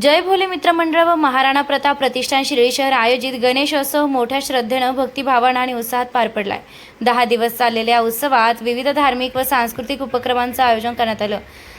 जय भोले मित्र मंडळ व महाराणा प्रताप प्रतिष्ठान शिर्डी शहर आयोजित गणेशोत्सव मोठ्या श्रद्धेनं भक्तिभावानं आणि उत्साहात पार पडलाय. दहा दिवस चाललेल्या उत्सवात विविध धार्मिक व सांस्कृतिक उपक्रमांचं आयोजन करण्यात आलं.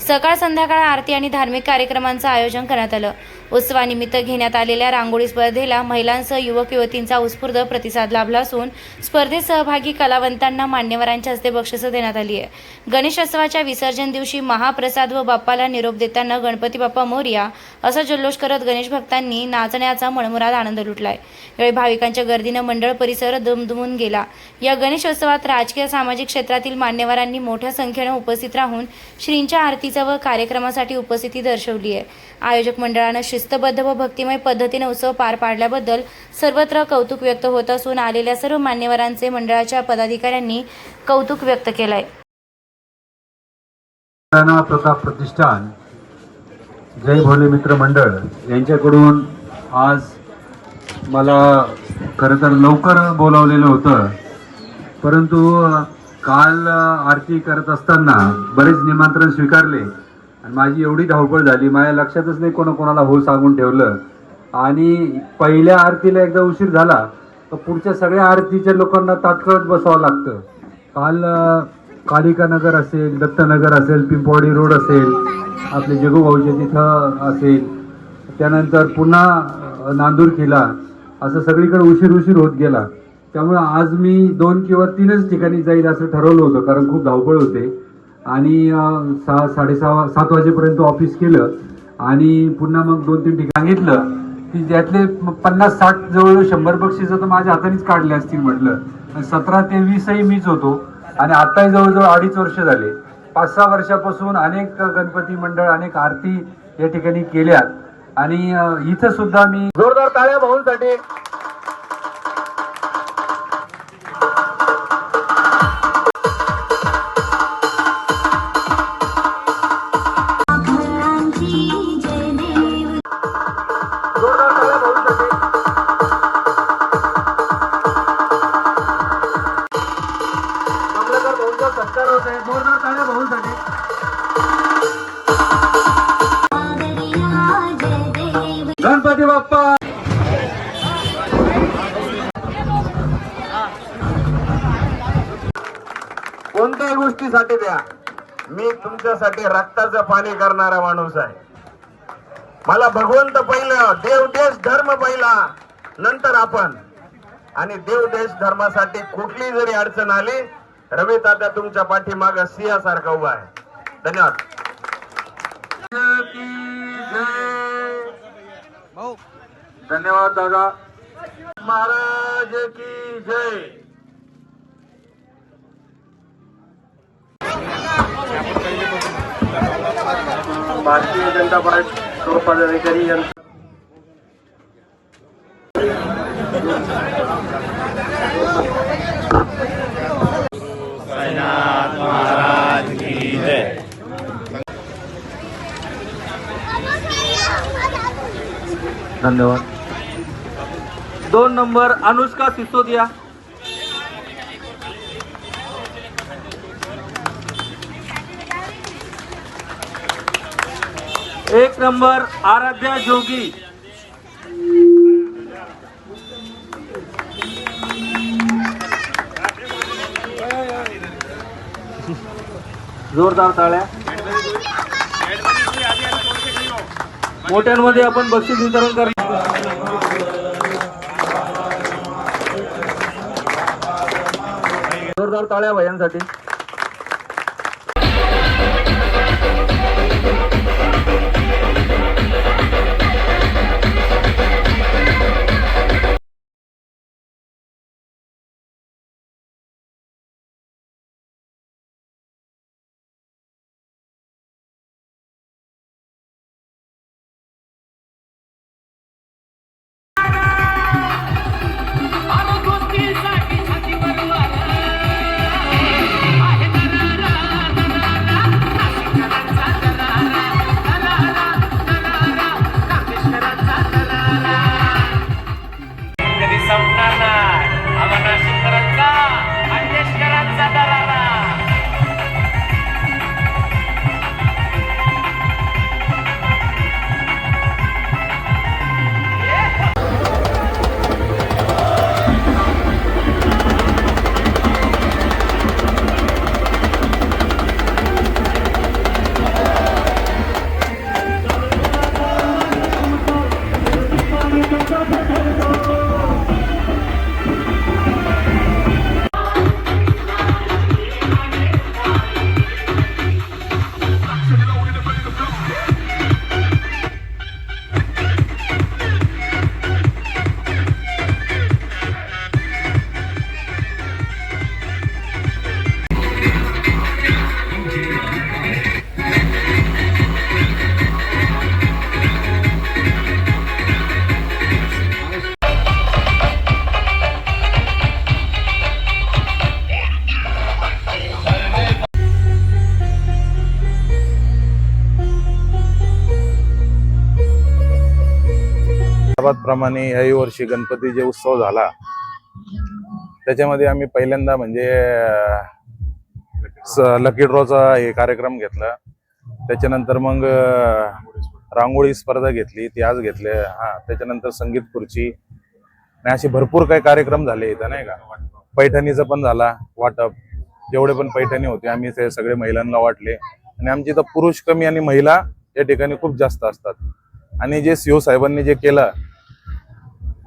सकाळ संध्याकाळ आरती आणि धार्मिक कार्यक्रमांचं आयोजन करण्यात आलं. उत्सवानिमित्त घेण्यात आलेल्या रांगोळी स्पर्धेला महिलांसह युवक युवतींचा उत्स्फूर्त प्रतिसाद लाभला असून स्पर्धेत सहभागी कलावंतांना मान्यवरांच्या हस्ते बक्षिसं देण्यात आली आहे. गणेशोत्सवाच्या विसर्जन दिवशी महाप्रसाद व बाप्पाला निरोप देताना गणपती बाप्पा मोर्या असा जल्लोष करत गणेश भक्तांनी नाचण्याचा मनमुराद आनंद लुटलाय. यावेळी भाविकांच्या गर्दीनं मंडळ परिसर दुमदुमून गेला. या गणेशोत्सवात राजकीय सामाजिक क्षेत्रातील मान्यवरांनी मोठ्या संख्येनं उपस्थित राहून श्रींच्या आरती भक्तीचा व कार्यक्रमासाठी उपस्थिती दर्शवली आहे. आयोजक मंडळानं शिस्तबद्ध व भक्तिमय पद्धतीने उत्सव पार पाडल्याबद्दल सर्वत्र कौतुक व्यक्त होत असून आलेल्या सर्व मान्यवरांचे मंडळाच्या पदाधिकाऱ्यांनी कौतुक व्यक्त केलंय. राणा प्रताप प्रतिष्ठान जय भोले मित्र मंडळ यांच्याकडून आज मला खरं तर लवकर बोलावलेलं होतं परंतु काल आरती करत असताना बरेच निमंत्रण स्वीकारले आणि माझी एवढी धावपळ झाली. माझ्या लक्षातच नाही कोणा कोणाला हो सांगून ठेवलं. आणि पहिल्या आरतीला एकदा उशीर झाला तर पुढच्या सगळ्या आरतीच्या लोकांना तात्काळ बसावं लागतं. काल कालिकानगर कालिका नगर असेल दत्तनगर असेल पिंपवाडी रोड असेल आपले जगूभाऊच्या तिथं असेल. त्यानंतर पुन्हा नांदूर किल्ला असं सगळीकडे उशीर उशीर होत गेला. त्यामुळे आज मी दोन किंवा तीनच ठिकाणी जाईल असं ठरवलं होतं कारण खूप धावपळ होते. आणि सहा साडेसहा सात वाजेपर्यंत ऑफिस केलं आणि पुन्हा मग दोन तीन ठिकाणी सांगितलं की ज्यातले पन्नास साठ जवळ शंभर पक्षीचं तर माझ्या हातानेच काढले असतील म्हटलं. सतरा ते वीसही मीच होतो आणि आताही जवळजवळ अडीच वर्ष झाले. पाच सहा वर्षापासून अनेक गणपती मंडळ अनेक आरती या ठिकाणी केल्यात. आणि इथं सुद्धा मी जोरदार टाळ्या भाऊंसाठी होत. आहे जोरदार टाळ्या भाऊंसाठी. गणपती बाप्पा. कोणत्याही गोष्टीसाठी द्या? मी तुमच्यासाठी रक्ताचं पाणी करणारा माणूस आहे. मला भगवंत पहिलं देव देश धर्म पहिला नंतर आपण. आणि देव देश धर्मासाठी कुठली जरी अडचण आली रवी तात्या तुमच्या पाठीमाग सिंहासारखा उभा आहे. धन्यवाद. धन्यवाद दादा. महाराज की जय. भारतीय जनता पार्टी पदाधिकारी यांचं नंबर अनुष्का सिसोदिया. एक नंबर आराध्या जोगी. जोरदार ताळ्या मोठ्यांमध्ये आपण बक्षीस वितरण कर जोरदार टाळ्या भयांसाठी प्रमाणे याही वर्षी गणपती जे उत्सव झाला त्याच्यामध्ये आम्ही पहिल्यांदा म्हणजे लकी ड्रॉचा हे कार्यक्रम घेतला. त्याच्यानंतर मग रांगोळी स्पर्धा घेतली ती आज घेतले. हा त्याच्यानंतर संगीत खुर्ची. आणि असे भरपूर काही कार्यक्रम झाले इथं नाही का? पैठणीचा पण झाला वाटप. जेवढे पण पैठणी होते आम्ही ते सगळे महिलांना वाटले. आणि आमची इथं पुरुष कमी आणि महिला या ठिकाणी खूप जास्त असतात. आणि जे सीओ साहेबांनी जे केलं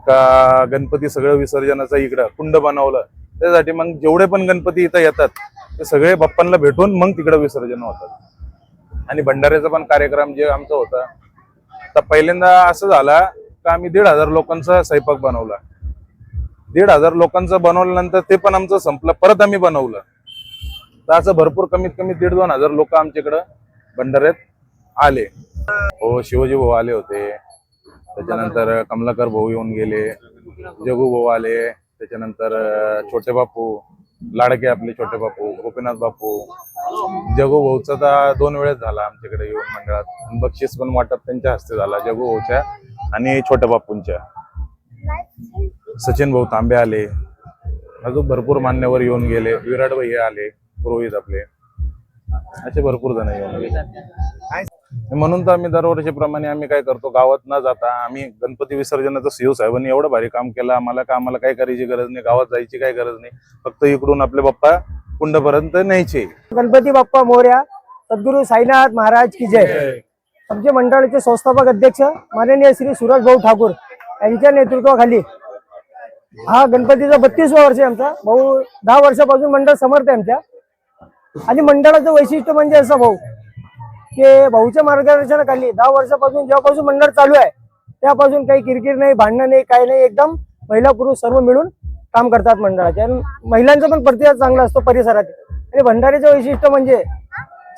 का गणपती सगळं विसर्जनाचं इकडं कुंड बनवलं त्यासाठी मग जेवढे पण गणपती इथं येतात ते सगळे बाप्पांना भेटून मग तिकडं विसर्जन होतात आणि भंडाऱ्याचा पण कार्यक्रम जे आमचा होता तर पहिल्यांदा असं झाला का आम्ही दीड हजार लोकांचा स्वयंपाक बनवला. दीड हजार लोकांचं बनवल्यानंतर ते पण आमचं संपलं परत आम्ही बनवलं. तर असं भरपूर कमीत कमी दीड दोन हजार लोक आमच्याकडं भंडाऱ्यात आले. हो शिवाजी भाऊ आले होते. त्याच्यानंतर कमलाकर भाऊ येऊन गेले जगू भाऊ आले त्याच्यानंतर छोटे बापू लाडके आपले छोटे बापू गोपीनाथ बापू जगू भाऊचा तर दोन वेळेस झाला आमच्याकडे येऊन मंडळात. बक्षीस पण वाटप त्यांच्या हस्ते झाला जगू भाऊच्या आणि छोट्या बापूंच्या. सचिन भाऊ तांबे आले अजून भरपूर मान्यवर येऊन गेले विराट भाई आले पुरोहित आपले. असे भरपूर जण येऊन गेले. म्हणून तर आम्ही दरवर्षीप्रमाणे आम्ही काय करतो गावात न जाता आम्ही गणपती विसर्जनाचं सीओ साहेबांनी एवढं भारी काम केलं. आम्हाला का आम्हाला काय करायची गरज नाही गावात जायची काय गरज नाही. फक्त इकडून आपले बाप्पा कुंडपर्यंत न्यायचे. गणपती बाप्पा मोर्या सद्गुरू साईनाथ महाराज की जय. आमचे मंडळाचे संस्थापक अध्यक्ष माननीय श्री सुरज भाऊ ठाकूर यांच्या नेतृत्वाखाली. हा गणपतीचा बत्तीसवा वर्ष आहे आमचा. भाऊ दहा वर्षापासून मंडळ समर्थ आहे आमच्या. आणि मंडळाचं वैशिष्ट्य म्हणजे असं भाऊ की भाऊच्या मार्गदर्शनाखाली दहा वर्षापासून जेव्हापासून मंडळ चालू आहे त्यापासून काही किरकिर नाही भांडणं नाही काही नाही एकदम महिला पुरुष सर्व मिळून काम करतात मंडळाचे. आणि महिलांचा पण प्रतिसाद चांगला असतो परिसरात आणि भंडारीचं वैशिष्ट्य म्हणजे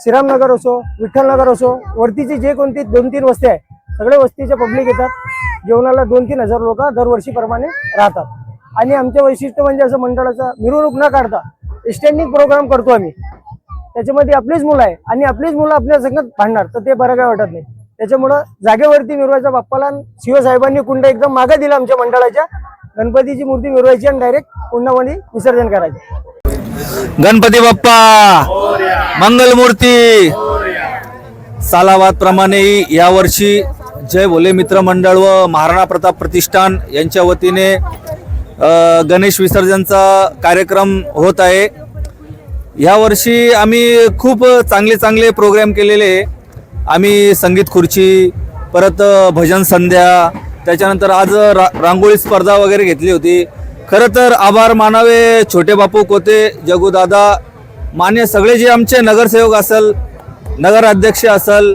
श्रीरामनगर असो विठ्ठलनगर असो वरतीची जे कोणती दोन तीन वस्ती आहे सगळे वस्तीचे पब्लिक येतात. जेवणाला दोन तीन हजार लोक दरवर्षीप्रमाणे राहतात. आणि आमचे वैशिष्ट्य म्हणजे असं मंडळाचं मिरवणूक न काढता स्टँडिंग प्रोग्राम करतो आम्ही. त्याच्यामध्ये आपलीच मुलं आहे. आणि आपलीच मुलं आपल्या संगत भांडणार. तर ते बरं काय वाटत नाही. त्याच्यामुळं जागेवरती मिरवायचा बाप्पाला शिवसाहेबांनी कुंड एकदम मागे दिला आमच्या मंडळाच्या. गणपतीची मूर्ती मिरवायची आणि डायरेक्ट कुंडामध्ये विसर्जन करायचे. गणपती बाप्पा! मंगलमूर्ती सालावाद प्रमाणे यावर्षी जय भोले मित्र मंडळ व महाराणा प्रताप प्रतिष्ठान यांच्या वतीने गणेश विसर्जनचा कार्यक्रम होत आहे. यावर्षी आम्ही खूप चांगले चांगले प्रोग्राम केलेले. आम्ही संगीत खुर्ची परत भजन संध्या त्याच्यानंतर आज रा रांगोळी स्पर्धा वगैरे घेतली होती. खरं तर आभार मानावे छोटे बापू कोते जगूदादा मान्य सगळे जे आमचे नगरसेवक असेल नगराध्यक्ष असेल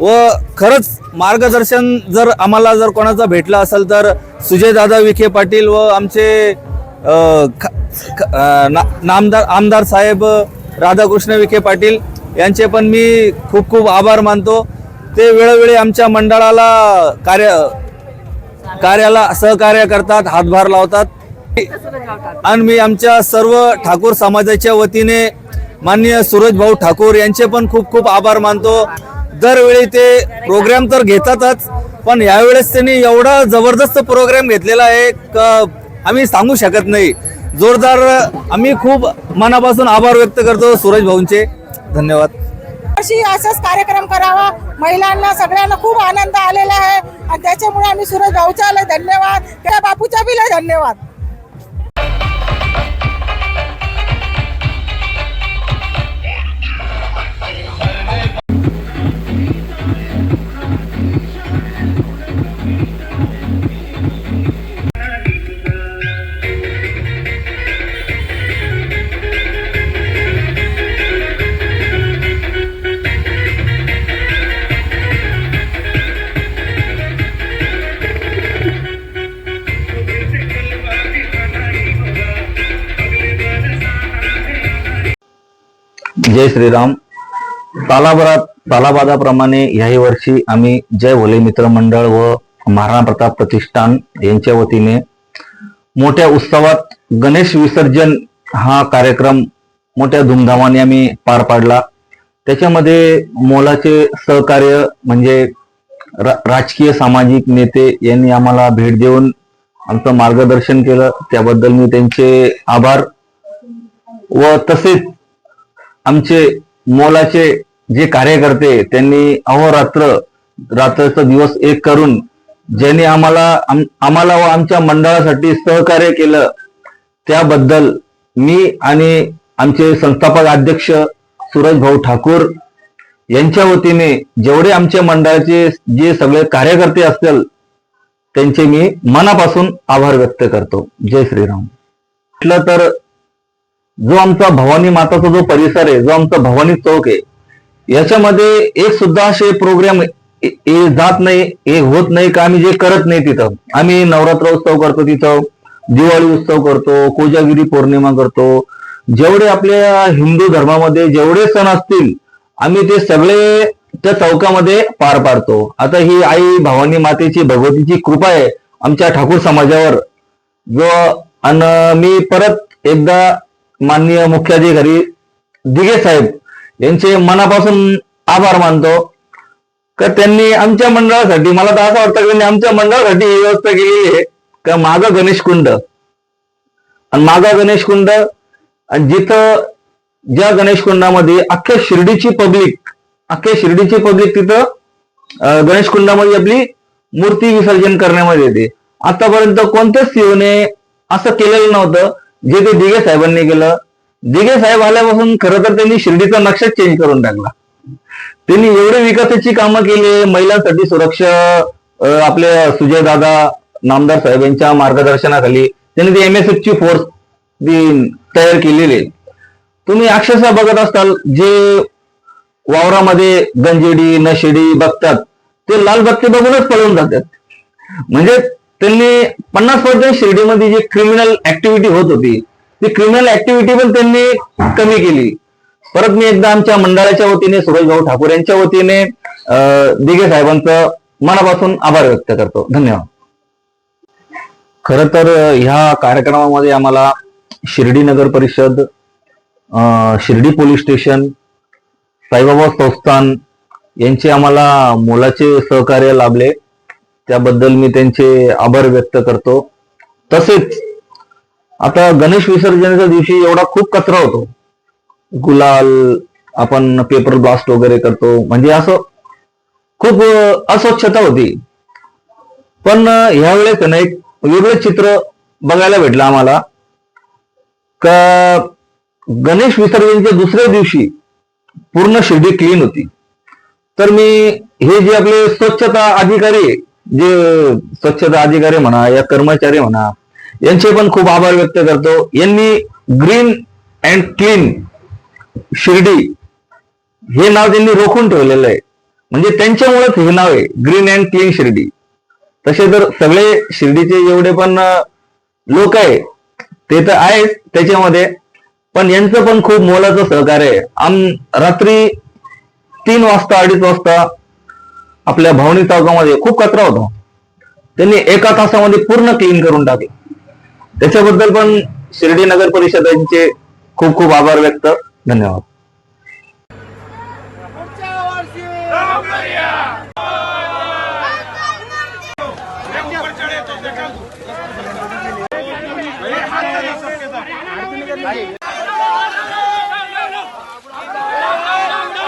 व खरंच मार्गदर्शन जर आम्हाला जर कोणाचं भेटलं असेल तर सुजयदादा विखे पाटील व आमचे ना- नामदार आमदार साहेब राधाकृष्ण विखे पाटील यांचे पण मी खूप खूप आभार मानतो. ते वेळोवेळी आमच्या मंडळाला कार्य कार्याला सहकार्य करतात हातभार लावतात. आणि मी आमच्या सर्व ठाकूर समाजाच्या वतीने माननीय सूरज भाऊ ठाकूर यांचे पण खूप खूप आभार मानतो. दरवेळी ते प्रोग्राम तर घेतातच पण यावेळेस त्यांनी एवढा जबरदस्त प्रोग्राम घेतलेला आहे का आम्ही सांगू शकत नाही. जोरदार आम्ही खूप मनापासून आभार व्यक्त करतो सूरज भाऊंचे. धन्यवाद. अशी असाच कार्यक्रम करावा. महिलांना सगळ्यांना खूप आनंद आलेला आहे. आणि त्याच्यामुळे आम्ही सुरज भाऊच्या धन्यवाद. त्या बापूच्या बी Thank धन्यवाद. जय श्रीराम. तालाभरात तालाबादाप्रमाणे याही वर्षी आम्ही जय भोले मित्र मंडळ व महाराणा प्रताप प्रतिष्ठान यांच्या वतीने मोठ्या उत्सवात गणेश विसर्जन हा कार्यक्रम मोठ्या धुमधामाने आम्ही पार पाडला. त्याच्यामध्ये मोलाचे सहकार्य म्हणजे रा- राजकीय सामाजिक नेते यांनी आम्हाला भेट देऊन आमचं मार्गदर्शन केलं. त्याबद्दल मी त्यांचे आभार व तसेच आमचे मोलाचे जे कार्यकर्ते त्यांनी अहोरात्र रात्रीचा दिवस एक करून ज्यांनी आम्हाला आम- आम्हाला व आमच्या मंडळासाठी सहकार्य केलं त्याबद्दल मी आणि आमचे संस्थापक अध्यक्ष सूरज भाऊ ठाकूर यांच्या वतीने जेवढे आमच्या मंडळाचे जे सगळे कार्यकर्ते असतील त्यांचे मी मनापासून आभार व्यक्त करतो. जय श्रीराम. म्हटलं तर जो आमचा भवानी माताचा जो परिसर आहे जो आमचा भवानी चौक आहे याच्यामध्ये एक सुद्धा असे प्रोग्राम जात नाही हे होत नाही का आम्ही जे करत नाही तिथं. आम्ही नवरात्र उत्सव करतो तिथं दिवाळी उत्सव करतो कोजागिरी पौर्णिमा करतो. जेवढे आपल्या हिंदू धर्मामध्ये जेवढे सण असतील आम्ही ते सगळे त्या चौकामध्ये पार पाडतो. आता ही आई भवानी मातेची भगवतीची कृपा आहे आमच्या ठाकूर समाजावर. जो आणि मी परत एकदा माननीय मुख्याधिकारी दिघे साहेब यांचे मनापासून आभार मानतो. का त्यांनी आमच्या मंडळासाठी मला तर असं वाटतं त्यांनी आमच्या मंडळासाठी ही व्यवस्था केलेली आहे. का माझा गणेश कुंड. आणि माझा गणेश कुंड आणि जिथं ज्या गणेश कुंडामध्ये अख्ख्या शिर्डीची पब्लिक अख्ख्या शिर्डीची पब्लिक तिथं गणेश कुंडामध्ये आपली मूर्ती विसर्जन करण्यामध्ये येते. आतापर्यंत कोणत्याच सीओने असं केलेलं नव्हतं. जे ते दिघे साहेबांनी केलं दिघे साहेब आल्यापासून खरं तर त्यांनी शिर्डीचा नक्षाच चेंज करून टाकला. त्यांनी एवढे विकासाची कामं केली महिलांसाठी सुरक्षा आपले सुजय दादा नामदार साहेब यांच्या मार्गदर्शनाखाली त्यांनी ती एमएसएफची फोर्स तयार केलेली आहे. तुम्ही अक्षरशः बघत असताल जे वावरामध्ये गंजेडी नशेडी बघतात ते लाल बत्ती बघूनच पळून जातात. म्हणजे त्यांनी पन्नास पर्सेंट शिर्डीमध्ये जी क्रिमिनल ऍक्टिव्हिटी होत होती ती क्रिमिनल ऍक्टिव्हिटी पण त्यांनी कमी केली. परत मी एकदा आमच्या मंडळाच्या वतीने सुरेश भाऊ ठाकूर यांच्या वतीने दिघे साहेबांचं मनापासून आभार व्यक्त करतो. धन्यवाद. खर तर ह्या कार्यक्रमामध्ये आम्हाला शिर्डी नगर परिषद शिर्डी पोलीस स्टेशन साईबाबा संस्थान यांचे आम्हाला मोलाचे सहकार्य लाभले. त्याबद्दल मी त्यांचे आभार व्यक्त करतो. तसेच आता गणेश विसर्जनाच्या दिवशी एवढा खूप कचरा होतो. गुलाल आपण पेपर ब्लास्ट वगैरे करतो. म्हणजे असं खूप अस्वच्छता होती. पण ह्यावेळेस ना एक वेगळं चित्र बघायला भेटलं आम्हाला. का गणेश विसर्जनच्या दुसऱ्या दिवशी पूर्ण शिर्डी क्लीन होती. तर मी हे जे आपले स्वच्छता अधिकारी जे स्वच्छता अधिकारी म्हणा या कर्मचारी म्हणा यांचे पण खूप आभार व्यक्त करतो. यांनी ग्रीन अँड क्लीन शिर्डी हे नाव त्यांनी रोखून ठेवलेलं आहे. म्हणजे त्यांच्यामुळेच हे नाव आहे ग्रीन अँड क्लीन शिर्डी. तसे तर सगळे शिर्डीचे एवढे पण लोक आहे. ते तर आहेच त्याच्यामध्ये. पण यांचं पण खूप मोलाचं सहकार्य आहे. आम रात्री तीन वाजता अडीच वाजता आपल्या भावनी चौकामध्ये खूप कचरा होता. त्यांनी एका तासामध्ये पूर्ण क्लीन करून टाकले. त्याच्याबद्दल पण शिर्डी नगर परिषदांचे खूप खूप आभार व्यक्त. धन्यवाद.